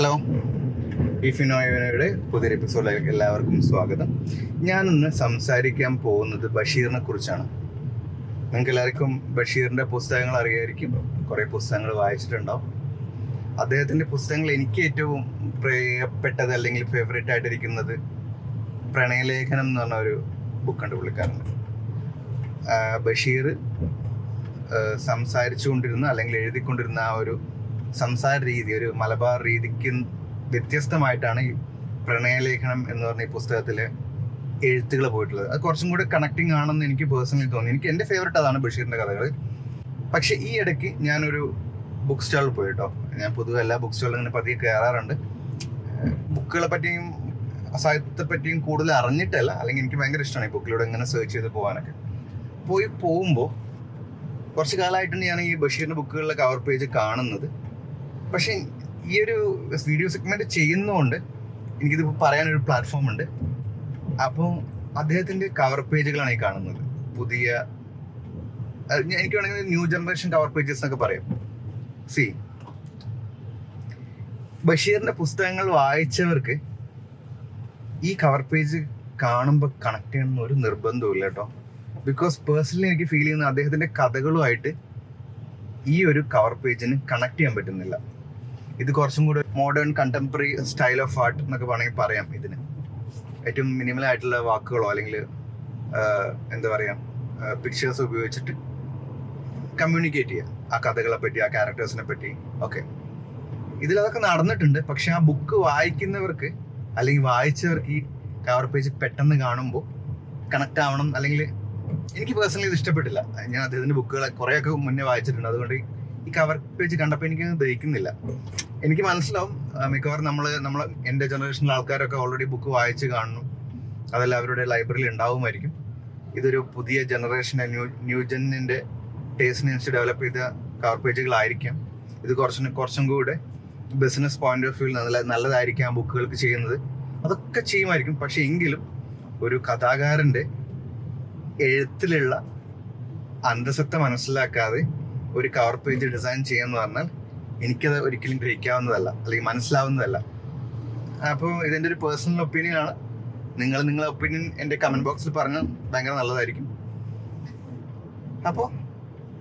Hello. ഇഫിനോയുടെ പുതിയൊരു എപ്പിസോഡിലേക്ക് എല്ലാവർക്കും സ്വാഗതം. ഞാനിന്ന് സംസാരിക്കാൻ പോകുന്നത് ബഷീറിനെ കുറിച്ചാണ്. നിങ്ങൾക്ക് എല്ലാവർക്കും ബഷീറിന്റെ പുസ്തകങ്ങൾ അറിയായിരിക്കും. കുറേ പുസ്തകങ്ങൾ വായിച്ചിട്ടുണ്ടാവും. അദ്ദേഹത്തിന്റെ പുസ്തകങ്ങൾ എനിക്ക് ഏറ്റവും പ്രിയപ്പെട്ടത് അല്ലെങ്കിൽ ഫേവറേറ്റ് ആയിട്ടിരിക്കുന്നത് പ്രണയലേഖനം എന്ന് പറഞ്ഞ ഒരു ബുക്കുണ്ട് പുള്ളിക്കാരന്റെ ബഷീർ സംസാരിച്ചുകൊണ്ടിരുന്ന അല്ലെങ്കിൽ എഴുതിക്കൊണ്ടിരുന്ന ആ ഒരു സംസാര രീതി ഒരു മലബാർ രീതിക്ക് വ്യത്യസ്തമായിട്ടാണ് ഈ പ്രണയലേഖനം എന്ന് പറഞ്ഞ ഈ പുസ്തകത്തിലെ എഴുത്തുകൾ പോയിട്ടുള്ളത്. അത് കുറച്ചും കൂടെ കണക്റ്റിംഗ് ആണെന്ന് എനിക്ക് പേഴ്സണലി തോന്നി. എനിക്ക് എന്റെ ഫേവറേറ്റ് അതാണ് ബഷീറിന്റെ കഥകൾ പക്ഷെ ഈ ഇടയ്ക്ക് ഞാനൊരു ബുക്ക് സ്റ്റാളിൽ പോയി കേട്ടോ ഞാൻ പൊതുവെ എല്ലാ ബുക്ക് സ്റ്റാളിലും ഇങ്ങനെ പതിയെ കയറാറുണ്ട് ബുക്കുകളെ പറ്റിയും സാഹിത്യത്തെ പറ്റിയും കൂടുതൽ അറിഞ്ഞിട്ടല്ല അല്ലെങ്കിൽ എനിക്ക് ഭയങ്കര ഇഷ്ടമാണ് ഈ ബുക്കിലൂടെ ഇങ്ങനെ സെർച്ച് ചെയ്ത് പോകാനൊക്കെ. പോയി പോകുമ്പോൾ കുറച്ച് കാലമായിട്ടാണ് ഞാൻ ഈ ബഷീറിന്റെ ബുക്കുകളിലെ കവർ പേജ് കാണുന്നത്. പക്ഷെ ഈ ഒരു വീഡിയോ സെഗ്മെന്റ് ചെയ്യുന്നതുകൊണ്ട് എനിക്കിത് പറയാനൊരു പ്ലാറ്റ്ഫോം ഉണ്ട്. അപ്പോൾ അദ്ദേഹത്തിന്റെ കവർ പേജുകളാണ് ഈ കാണുന്നത്. പുതിയ എനിക്ക് വേണമെങ്കിൽ ന്യൂ ജനറേഷൻ കവർ പേജസ് എന്നൊക്കെ പറയാം. സി ബഷീറിന്റെ പുസ്തകങ്ങൾ വായിച്ചവർക്ക് ഈ കവർ പേജ് കാണുമ്പോൾ കണക്ട് ചെയ്യണമെന്ന് ഒരു നിർബന്ധവും കേട്ടോ. ബിക്കോസ് പേഴ്സണലി എനിക്ക് ഫീൽ ചെയ്യുന്ന അദ്ദേഹത്തിന്റെ കഥകളുമായിട്ട് ഈ ഒരു കവർ പേജിന് കണക്ട് ചെയ്യാൻ പറ്റുന്നില്ല. ഇത് കുറച്ചും കൂടെ modern contemporary style of art എന്നൊക്കെ വേണമെങ്കിൽ പറയാം ഇതിന്. ഏറ്റവും മിനിമൽ ആയിട്ടുള്ള വാക്കുകളോ അല്ലെങ്കിൽ എന്താ പറയാ പിക്ചേഴ്സ് ഉപയോഗിച്ചിട്ട് കമ്മ്യൂണിക്കേറ്റ് ചെയ്യുക ആ കഥകളെ പറ്റി ആ ക്യാരക്ടേഴ്സിനെ പറ്റി. ഓക്കെ ഇതിലതൊക്കെ നടന്നിട്ടുണ്ട്. പക്ഷെ ആ ബുക്ക് വായിക്കുന്നവർക്ക് അല്ലെങ്കിൽ വായിച്ചവർക്ക് ഈ കവർ പേജ് പെട്ടെന്ന് കാണുമ്പോൾ കണക്ട് ആവണം. അല്ലെങ്കിൽ എനിക്ക് പേഴ്സണലി ഇത് ഇഷ്ടപ്പെട്ടില്ല. ഞാൻ അദ്ദേഹത്തിന്റെ ബുക്കുകളെ കുറേയൊക്കെ മുന്നേ വായിച്ചിട്ടുണ്ട്. അതുകൊണ്ട് ഈ കവർ പേജ് കണ്ടപ്പോൾ എനിക്ക് ദഹിക്കുന്നില്ല. എനിക്ക് മനസ്സിലാവും മിക്കവാറും നമ്മൾ നമ്മൾ എന്റെ ജനറേഷനിലെ ആൾക്കാരൊക്കെ ഓൾറെഡി ബുക്ക് വായിച്ച് കാണുന്നു അതെല്ലാം അവരുടെ ലൈബ്രറിയിൽ ഉണ്ടാവുമായിരിക്കും. ഇതൊരു പുതിയ ജനറേഷനെ ന്യൂ ന്യൂ ജെന്നിന്റെ ടേസ്റ്റിനനുസരിച്ച് ഡെവലപ്പ് ചെയ്ത കവർ പേജുകളായിരിക്കാം ഇത് കുറച്ചും കുറച്ചും കൂടെ ബിസിനസ് പോയിന്റ് ഓഫ് വ്യൂ നല്ല നല്ലതായിരിക്കാം ബുക്കുകൾക്ക് ചെയ്യുന്നത്. അതൊക്കെ ചെയ്യുമായിരിക്കും. പക്ഷെ എങ്കിലും ഒരു കഥാകാരന്റെ എഴുത്തിലുള്ള അന്തസത്ത മനസ്സിലാക്കാതെ ഒരു കവർ പേജ് ഡിസൈൻ ചെയ്യാന്ന് പറഞ്ഞാൽ എനിക്കത് ഒരിക്കലും ഗ്രഹിക്കാവുന്നതല്ല അല്ലെങ്കിൽ മനസ്സിലാവുന്നതല്ല. അപ്പോൾ ഇതെന്റെ ഒരു പേഴ്സണൽ ഒപ്പീനിയൻ ആണ്. നിങ്ങൾ നിങ്ങളുടെ ഒപ്പീനിയൻ എന്റെ കമന്റ് ബോക്സിൽ പറഞ്ഞാൽ ഭയങ്കര നല്ലതായിരിക്കും. അപ്പോൾ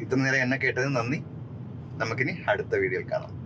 ഇത്ര നേരം എന്നെ കേട്ടതിന് നന്ദി. നമുക്കിനി അടുത്ത വീഡിയോയിൽ കാണാം.